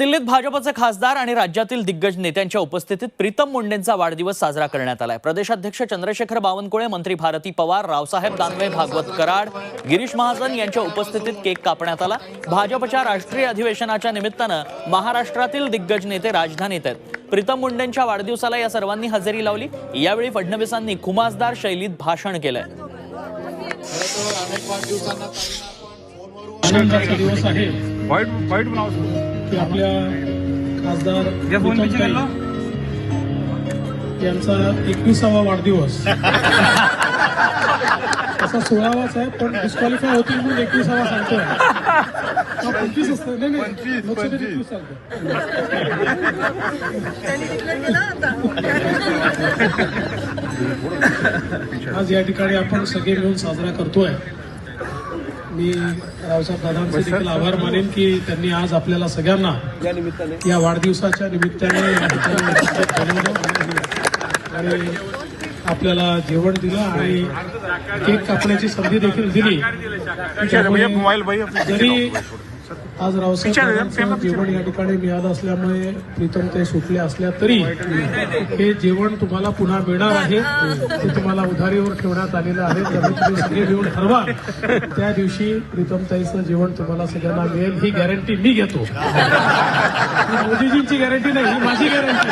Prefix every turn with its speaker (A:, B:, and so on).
A: दिल्लीत भाजपचे खासदार आणि राज्यातील दिग्गज नेत्यांच्या उपस्थितीत प्रीतम मुंडेंचा वाढदिवस साजरा करण्यात आलाय. प्रदेशाध्यक्ष चंद्रशेखर बावनकुळे मंत्री भारती पवार रावसाहेब दानवे भागवत कराड गिरीश महाजन यांच्या उपस्थितीत केक कापण्यात आला. भाजपच्या राष्ट्रीय अधिवेशनाच्या निमित्तानं महाराष्ट्रातील दिग्गज नेते राजधानीत आहेत. प्रीतम मुंडेंच्या वाढदिवसाला या सर्वांनी हजेरी लावली. यावेळी फडणवीसांनी खुमासदार शैलीत भाषण केलंय.
B: की आपल्या खासदार यांचा एकविसावा वाढदिवस. असा सोळावाच आहे पण डिस्क्वालिफाय होतील म्हणून एकविसावा सांगतोय. हा, पंचवीस असतं. नाही नाही. लोकसभेत एकवीस चालतं आज या ठिकाणी आपण सगळे मिळून साजरा करतोय. मी रावसाहेब दादांचे देखील आभार मानेन की त्यांनी आज आपल्याला सगळ्यांना या वाढदिवसाच्या निमित्ताने या ठिकाणी एकत्रित बोलवलं आणि आपल्याला जेवण दिलं आणि केक कापण्याची संधी देखील दिली जरी आज रावसाहेब जेवण या ठिकाणी मिळालं असल्यामुळे प्रीतम ते सुटले असल्या तरी हे जेवण तुम्हाला पुन्हा मिळणार आहे. ते तुम्हाला उधारीवर ठेवण्यात आलेलं आहे. त्यामुळे तुम्ही सगळे मिळून ठरवा. त्या दिवशी प्रीतम ताईचं जेवण तुम्हाला सगळ्यांना मिळेल. ही गॅरंटी मी घेतो. मोदीजींची गॅरंटी नाही ही माझी गॅरंटी